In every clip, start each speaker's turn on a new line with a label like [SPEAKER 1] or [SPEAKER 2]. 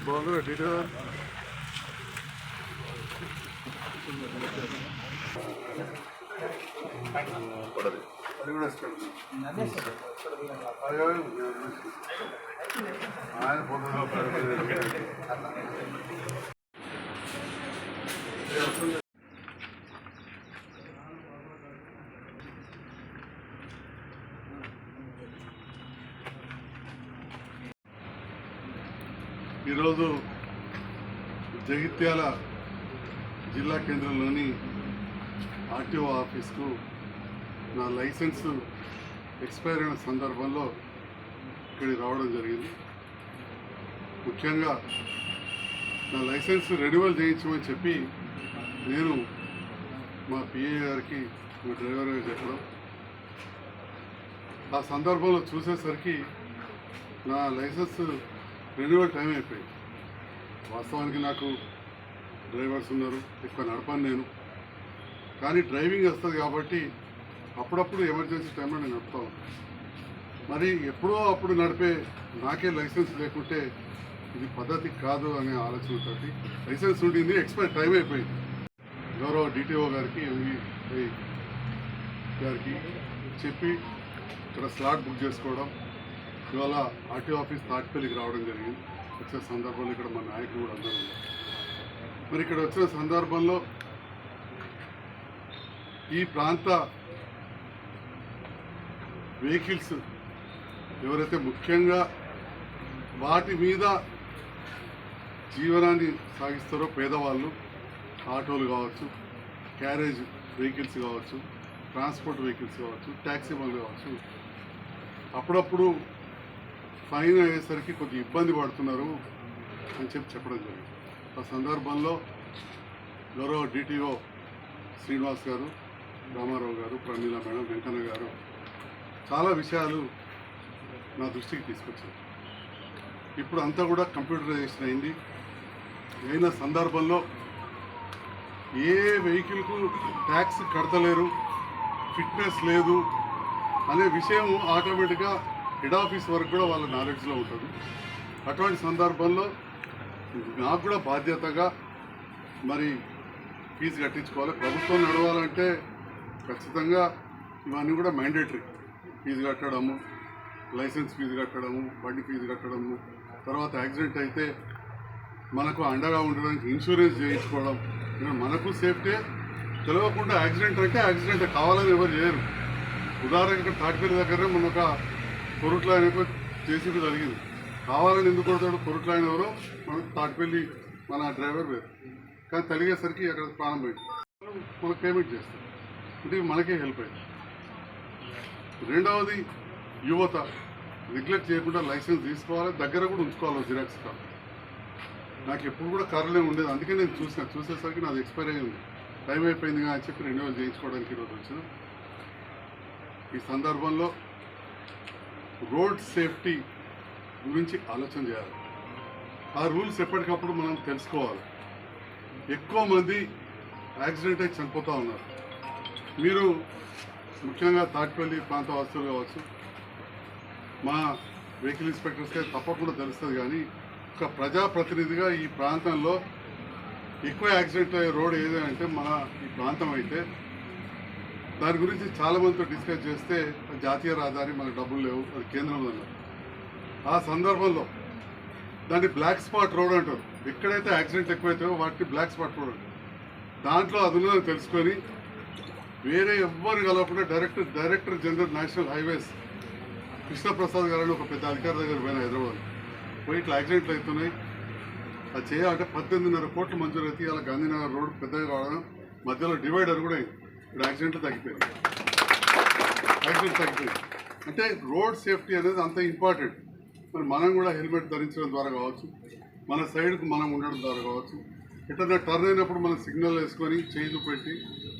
[SPEAKER 1] బాగుంది డీటెయిల్ అది కూడా ఇస్తాడు అయ్యో, ఆయన పొద్దున ఈరోజు జగిత్యాల జిల్లా కేంద్రంలోని ఆర్టీఓ ఆఫీస్కు నా లైసెన్స్ ఎక్స్పైర్ అయిన సందర్భంలో ఇక్కడికి రావడం జరిగింది. ముఖ్యంగా నా లైసెన్స్ రెన్యువల్ చేయించమని చెప్పి నేను మా పిఏ గారికి మా డ్రైవర్ గారు చెప్పడం. ఆ సందర్భంలో చూసేసరికి నా లైసెన్స్ రెన్యువల్ టైం అయిపోయింది. వాస్తవానికి నాకు డ్రైవర్స్ ఉన్నారు. ఎక్కువ నడపను నేను. కానీ డ్రైవింగ్ వస్తుంది కాబట్టి అప్పుడప్పుడు ఎమర్జెన్సీ టైంలో నేను నడుపుతాను మరి ఎప్పుడో అప్పుడు నడిపే నాకే లైసెన్స్ లేకుంటే ఇది పద్ధతి కాదు అనే ఆలోచనతో లైసెన్స్ ఉండింది ఎక్స్పైర్ టైం అయిపోయింది. గౌరవ డిటిఓ గారికి ఎంవీ గారికి చెప్పి ఇక్కడ స్లాట్ బుక్ చేసుకోవడం ఇవాళ ఆర్టీఓ ఆఫీస్ తాటిపల్లికి రావడం జరిగింది. వచ్చే సందర్భంలో ఇక్కడ మా నాయకులు కూడా అందరూ ఉన్నారు. మరి ఇక్కడ వచ్చిన సందర్భంలో ఈ ప్రాంత వెహికల్స్ ఎవరైతే ముఖ్యంగా వాటి మీద జీవనాన్ని సాగిస్తారో పేదవాళ్ళు ఆటోలు కావచ్చు క్యారేజ్ వెహికల్స్ కావచ్చు ట్రాన్స్పోర్ట్ వెహికల్స్ కావచ్చు ట్యాక్సీ బండ్లు కావచ్చు అప్పుడప్పుడు ఫైన్ అయ్యేసరికి కొద్దిగా ఇబ్బంది పడుతున్నారు అని చెప్పి చెప్పడం జరిగింది. ఆ సందర్భంలో గౌరవ డిటిఓ శ్రీనివాస్ గారు రామారావు గారు ప్రమీల మేడం వెంకన్న గారు చాలా విషయాలు నా దృష్టికి తీసుకొచ్చారు. ఇప్పుడు అంతా కూడా కంప్యూటరైజేషన్ అయింది. అయిన సందర్భంలో ఏ వెహికల్కు ట్యాక్స్ కడతలేరు ఫిట్నెస్ లేదు అనే విషయం ఆటోమేటిక్గా హెడ్ ఆఫీస్ వరకు కూడా వాళ్ళ నాలెడ్జ్లో ఉంటుంది. అటువంటి సందర్భంలో నాకు కూడా బాధ్యతగా మరి ఫీజు కట్టించుకోవాలి. ప్రభుత్వం నడవాలంటే ఖచ్చితంగా ఇవన్నీ కూడా మ్యాండేటరీ ఫీజు కట్టడము లైసెన్స్ ఫీజు కట్టడము బండి ఫీజు కట్టడము తర్వాత యాక్సిడెంట్ అయితే మనకు అండగా ఉండడానికి ఇన్సూరెన్స్ చేయించుకోవడం. మనకు సేఫ్టీ తెలియకుండా యాక్సిడెంట్ అంటే యాక్సిడెంట్ కావాలని ఎవరు చేయరు. ఉదాహరణకి ఇక్కడ దగ్గర మన ఒక కొరుట్ల ఆయనకు జేసీబీ జరిగింది. కావాలని ఎందుకు కొడతాడు? కొరుట్ల ఆయన ఎవరో? మనకు తాటిపల్లి మన డ్రైవర్ వేరు. కానీ తగిలేసరికి అక్కడ ప్రాణం పోయింది. మనకు పేమెంట్ చేస్తారు అంటే ఇది మనకే హెల్ప్ అయింది రెండవది యువత నెగ్లెక్ట్ చేయకుండా లైసెన్స్ తీసుకోవాలి దగ్గర కూడా ఉంచుకోవాలి జిరాక్స్ కార్డు నాకు ఎప్పుడు కూడా కర్రలే ఉండేది. అందుకే నేను చూసాను. చూసేసరికి నాది ఎక్స్పైర్ అయింది టైం అయిపోయింది కానీ అని చెప్పి రెన్యువల్ చేయించుకోవడానికి ఈరోజు వచ్చిన. ఈ సందర్భంలో రోడ్ సేఫ్టీ గురించి ఆలోచన చేయాలి. ఆ రూల్స్ ఎప్పటికప్పుడు మనం తెలుసుకోవాలి. ఎక్కువ మంది యాక్సిడెంట్ అయి చనిపోతూ ఉన్నారు. మీరు ముఖ్యంగా తాటిపల్లి ప్రాంత వాసులు కావచ్చు మా వెహికల్ ఇన్స్పెక్టర్స్కి తప్పకుండా తెలుస్తుంది కానీ ఒక ప్రజాప్రతినిధిగా ఈ ప్రాంతంలో ఎక్కువ యాక్సిడెంట్ అయ్యే రోడ్ ఏది అంటే మన ఈ ప్రాంతం అయితే దాని గురించి చాలా మందితో డిస్కస్ చేస్తే జాతీయ రహదారి మనకు డబ్బులు లేవు అది కేంద్రంలో ఆ సందర్భంలో దాన్ని బ్లాక్ స్పాట్ రోడ్ అంటారు. ఎక్కడైతే యాక్సిడెంట్ ఎక్కువైతాయో వాటికి బ్లాక్ స్పాట్ రోడ్ అంటారు. దాంట్లో అది ఉన్నదని తెలుసుకొని వేరే ఎవ్వరు కలవకుండా director director general national highways Krishnaprasad గారు ఒక పెద్ద అధికారి దగ్గర పోయిన హైదరాబాద్. పోయి ఇట్లా యాక్సిడెంట్లు అవుతున్నాయి. అది చేయాలంటే పద్దెనిమిదిన్నర కోట్లు మంజూరు అయితే ఇలా గాంధీనగర్ రోడ్ పెద్దగా కావడం మధ్యలో డివైడర్ కూడా అయింది. ఇప్పుడు యాక్సిడెంట్లు తగ్గిపోయింది. యాక్సిడెంట్ తగ్గిపోయింది. అంటే రోడ్ సేఫ్టీ అనేది అంత ఇంపార్టెంట్. మరి మనం కూడా హెల్మెట్ ధరించడం ద్వారా కావచ్చు మన సైడ్కు మనం ఉండడం ద్వారా కావచ్చు ఎట్లా టర్న్ అయినప్పుడు మనం సిగ్నల్ వేసుకొని చేయి పెట్టి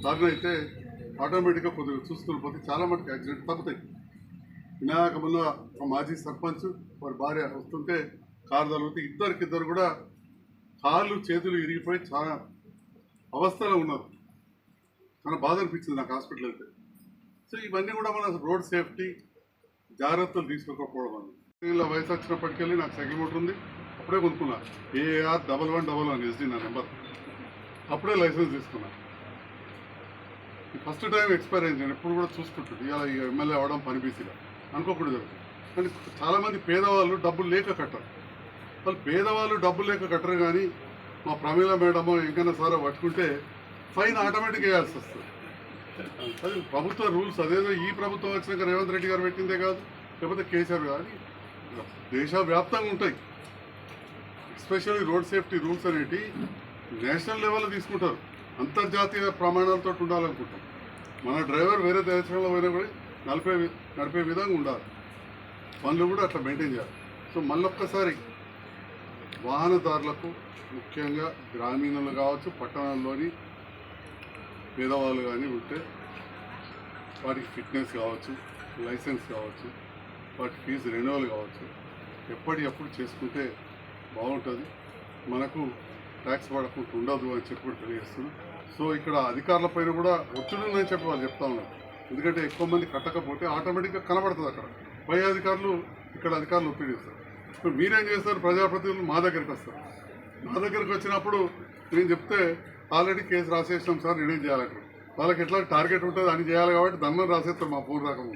[SPEAKER 1] టర్న్ అయితే ఆటోమేటిక్గా కొద్దిగా చూసుకుని పోతే చాలా మటుకు యాక్సిడెంట్ తగ్గుతాయి. వినాయక మొన్న ఒక మాజీ సర్పంచ్ వారి భార్య వస్తుంటే కారు తగిలితే ఇద్దరికిద్దరు కూడా కాళ్ళు చేతులు ఇరిగిపోయి చాలా అవస్థలో ఉన్నారు. చాలా బాధ అనిపించింది నాకు హాస్పిటల్ వెళ్తే సో ఇవన్నీ కూడా మన రోడ్ సేఫ్టీ జాగ్రత్తలు తీసుకోకపోవడం అని వీళ్ళ వయసు వచ్చినప్పటికెళ్ళి నాకు సైకిల్ మోటర్ ఉంది. అప్పుడే కొనుక్కున్నా. AR double one double one SD నా నెంబర్ అప్పుడే లైసెన్స్ తీసుకున్నా. ఫస్ట్ టైం ఎక్స్పైర్ అయింది. నేను ఎప్పుడు కూడా చూసుకుంటుంది ఇలా ఎమ్మెల్యే అవడం పనిపిసిగా అనుకోకూడదు కానీ చాలామంది పేదవాళ్ళు డబ్బులు లేక కట్టరు. వాళ్ళు పేదవాళ్ళు డబ్బులు లేక కట్టరు కానీ మా ప్రమీల మేడమో ఇంకైనా సారో పట్టుకుంటే ఫైన్ ఆటోమేటిక్ వేయాల్సి వస్తుంది. అది ప్రభుత్వ రూల్స్ అదేదో ఈ ప్రభుత్వం వచ్చినాక రేవంత్ రెడ్డి గారు పెట్టిందే కాదు లేకపోతే కేసీఆర్ కానీ దేశవ్యాప్తంగా ఉంటాయి. ఎస్పెషల్లీ రోడ్ సేఫ్టీ రూల్స్ అనేటి నేషనల్ లెవెల్లో తీసుకుంటారు. అంతర్జాతీయ ప్రమాణాలతో ఉండాలనుకుంటాం మన డ్రైవర్ వేరే దేశంలో పోయినా కూడా నడిపే నడిపే విధంగా ఉండాలి. పనులు కూడా అట్లా మెయింటైన్ చేయాలి. సో మళ్ళొక్కసారి వాహనదారులకు ముఖ్యంగా గ్రామీణులు కావచ్చు పట్టణాల్లోని పేదవాళ్ళు కానీ ఉంటే వాటికి ఫిట్నెస్ కావచ్చు లైసెన్స్ కావచ్చు వాటి ఫీజు రెన్యువల్ కావచ్చు. ఎప్పటికప్పుడు చేసుకుంటే బాగుంటుంది. మనకు ట్యాక్స్ పడకుండా ఉండదు అని చెప్పి కూడా సో ఇక్కడ అధికారుల పైన కూడా ఒత్తిడి ఉందని చెప్పి వాళ్ళు చెప్తా ఉన్నారు. ఎందుకంటే ఎక్కువ మంది కట్టకపోతే ఆటోమేటిక్గా కనబడుతుంది అక్కడ. పై అధికారులు ఇక్కడ అధికారులు ఒత్తిడి చేస్తారు. ఇప్పుడు మీరేం చేస్తారు? ప్రజాప్రతినిధులు మా దగ్గరికి వస్తారు. నా దగ్గరికి వచ్చినప్పుడు నేను చెప్తే ఆల్రెడీ కేసు రాసేసినాం సార్ నేనేం చేయాలంటే వాళ్ళకి ఎట్లా టార్గెట్ ఉంటుంది అని చేయాలి కాబట్టి దండం రాసేస్తారు మా పూర్వకం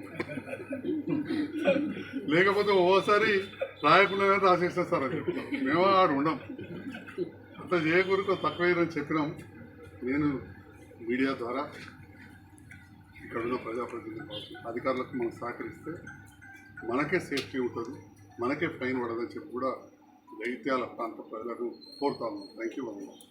[SPEAKER 1] లేకపోతే ఓసారి రాయకుండానే రాసేస్తారు సార్ అది. మేము ఆడు ఉండం. అంత చేయకూడదు తక్కువ చెప్పినాం. నేను మీడియా ద్వారా ఇక్కడ ఉన్న ప్రజాప్రతినిధి అధికారులకు మనం సహకరిస్తే మనకే సేఫ్టీ ఉంటుంది మనకే ఫైన్ పడదని చెప్పి కూడా దైత్యాల ప్రాంత ప్రజలకు కోరుతా ఉన్నాం. Thank you